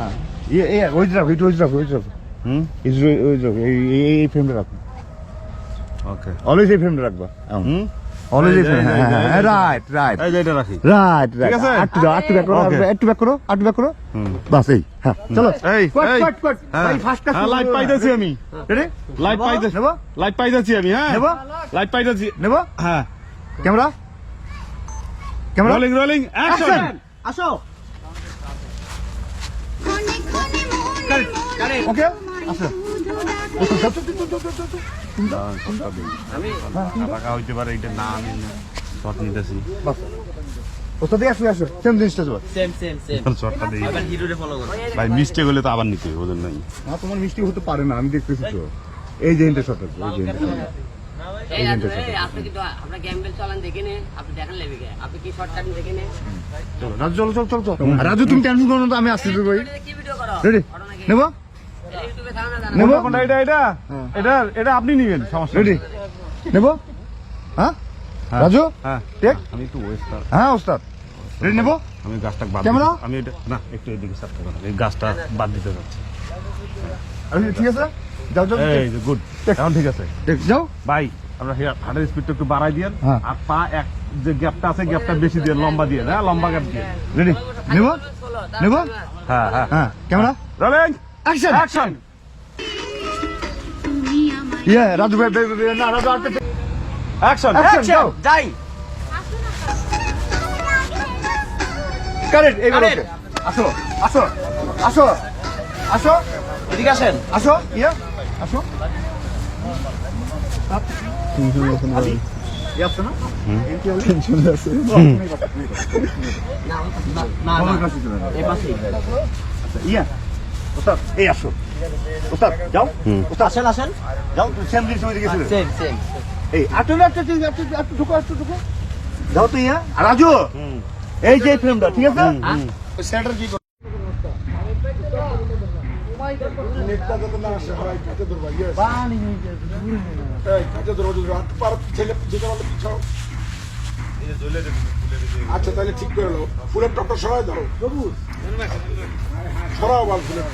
হ্যাঁ। ওই যে রাখো ওই যে রাখো ওই যে রাখো। হুম? এই যে ওই যে রাখো এই এই- এই ফ্রেমটা রাখো। ওকে অলওয়েজ এই ফ্রেমটা রাখবা হুম? অলওয়েজ এই এই ফ্রেম এই যে, রাইট রাইট এই যে। এটা রাখি। রাইট রাইট আছে? একটু দাও একটু ব্যাক করো. একটু ব্যাক করো একটু ব্যাক করো। হুম। বাস এই হ্যাঁ চলো। এই কট, কট, কট। হ্যাঁ। ভাই, হ্যাঁ, লাইট। পাইতেছি আমি। রেডি লাইট পাইতেছি। নেব লাইট পাইতেছি আমি হ্যাঁ। নেব লাইট পাইতেছি। নেব হ্যাঁ। Camera camera rolling rolling action আসো। ওকে? আসো। টাকা হইতে পারে এটা না আমি শর্ট নিতেছি। বাস ওস্তাদ আসো আসো। সেম জিনিসটা যাবে সেম সেম সেম শর্টটা দিই আবার হিরোরে ফলো করো। ভাই মিস্টেক হলে তো আবার নিতে নাই। না তোমার মিষ্টি হতে পারে না আমি দেখতেছি তো। এই যে ইন্টার শট আছে এই যে ইন্টার এই রাজু ভাই, আপনি কিন্তু আপনার গ্যাম্বেল চালান দেখে নে আপনি দেখেন লেবে গে। আপনি কি শর্ট কাটিং দেখে নে। চলো রাজু চলো চলো চলো চলো। রাজু তুমি টেনশন করো না আমি আসছি তো ভাই কি ভিডিও রেডি নেব এটা ইউটিউবে ছাড়ো না জানো? নেব? কোনটা এটা এটা? এটা এটা আপনি নিবেন সমস্যা রেডি নেব? হ্যাঁ? রাজু? হ্যাঁ। টেক? আমি একটু ওয়েস্টার। হ্যাঁ ওস্তাদ। রেডি নেব? আমি গাছটা বাদ ক্যামেরা? আমি এটা না একটু এদিকে সাথে এই গাছটা বাদ দিতে যাচ্ছি। আমি ঠিক আছে। যাও যাও। এই গুড এখন ঠিক আছে। টেক যাও। ভাই আমরা হেয়ার স্পিডটা একটু বাড়াই দিয়ে হ্যাঁ। আর পা এক যে গ্যাপটা আছে গ্যাপটা বেশি দিয়ে লম্বা দিয়ে হ্যাঁ লম্বা গ্যাপ দিয়ে। রেডি নেব? নেব? হ্যাঁ হ্যাঁ। হ্যাঁ ক্যামেরা? রোলিং অ্যাকশন অ্যাকশন ইয়ে রাজু ভাই না রাজু আর অ্যাকশন অ্যাকশন যাই। কারেক্ট এইবার. ওকে আসো আসো আসো আসো। এদিকে আসেন। আসো ইয়ে আসো। ইয়ে। ওস্তাদ এই আসো। ওস্তাদ যাও। ওস্তাদ আসেন আসেন। যাও সেম জিনিস ওইদিকে যাও। সেম সেম এই আটু না আটু আটু আটু ঢুকো আটু ঢুকো। যাও তো ইয়া আর রাজু এই যে ফ্রেমটা ঠিক আছে? সেটার কি আচ্ছা তাহলে ঠিক করে লো ফুলের টপটা সরাই দাও। সরাও বাল ফুলের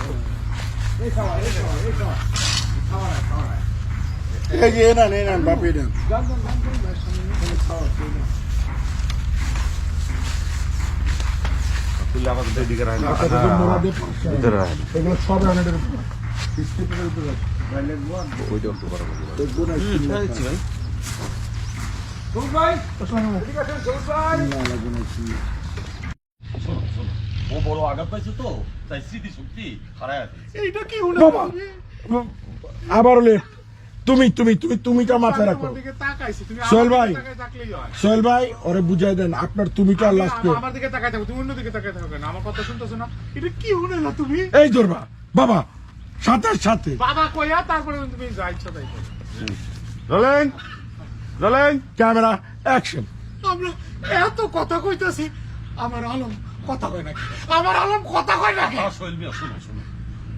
এই যে এ নেন এ নেন বাপি নেন। তুলে আবার রাখেন। তোদের মোড়া দিয়ে পাঁচশো। ভিতরে রাখেন। এগুলো সব রানের উপর। বিস্কিটের উপর আছে। দেখব না, কি লাগবে। ও বড় আঘাত পাইছে তো তাই স্মৃতি শক্তি হারায় আছে বাবা, আবার হলে? তুমি তুমি তুমি তুমিটা মাথায় রাখো। সোহেল ভাই সোহেল ভাই ওরে বুঝাই দেন আপনার তুমিটা লাস্ট আমার দিকে তাকাই থাকো তুমি অন্য দিকে তাকাই থাকো কেন? আমার কথা শুনতেছো না? এটা কি হলো না তুমি? এই ধরবা বাবা সাথে সাথে। বাবা কইয়া তারপরে তুমি যা ইচ্ছা তাই রোলিং ক্যামেরা অ্যাকশন। আমরা এত কথা কইতাছি আমার আলম কথা কয় নাকি? আমার আলম কথা কয় নাকি? মিয়া শোনো শোনো।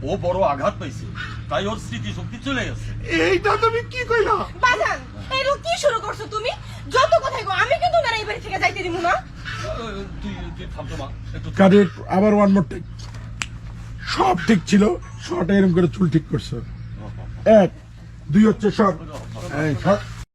ও বড় আঘাত পাইছে তাই ওর স্মৃতি শক্তি চলে গেছে। এইটা তুমি কি কইলা? বাজান এরকম কি শুরু করছ তুমি? যত কথাই গো আমি কিন্তু না এই বাড়ি থেকে যাইতে দিব না। তুই তুই থামতো মা। একটু কাদের আবার ওয়ান মোর টেক সব ঠিক ছিল শর্ট এরকম করে চুল ঠিক করছ। এক দুই হচ্ছে শর্ট এই শর্ট